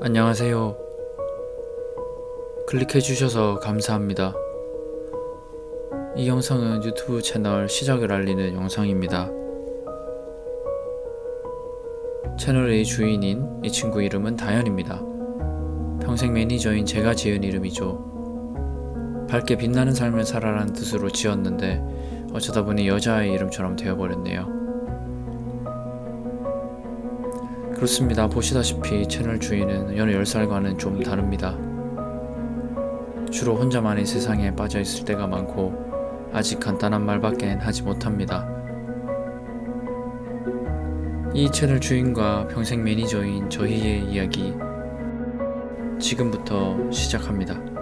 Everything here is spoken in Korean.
안녕하세요. 클릭해주셔서 감사합니다. 이 영상은 유튜브 채널 시작을 알리는 영상입니다. 채널의 주인인 이 친구 이름은 다현입니다. 평생 매니저인 제가 지은 이름이죠. 밝게 빛나는 삶을 살아라는 뜻으로 지었는데 어쩌다 보니 여자아이 이름처럼 되어버렸네요. 그렇습니다. 보시다시피 채널 주인은 여느 10살과는 좀 다릅니다. 주로 혼자만의 세상에 빠져 있을 때가 많고 아직 간단한 말밖엔 하지 못합니다. 이 채널 주인과 평생 매니저인 저희의 이야기 지금부터 시작합니다.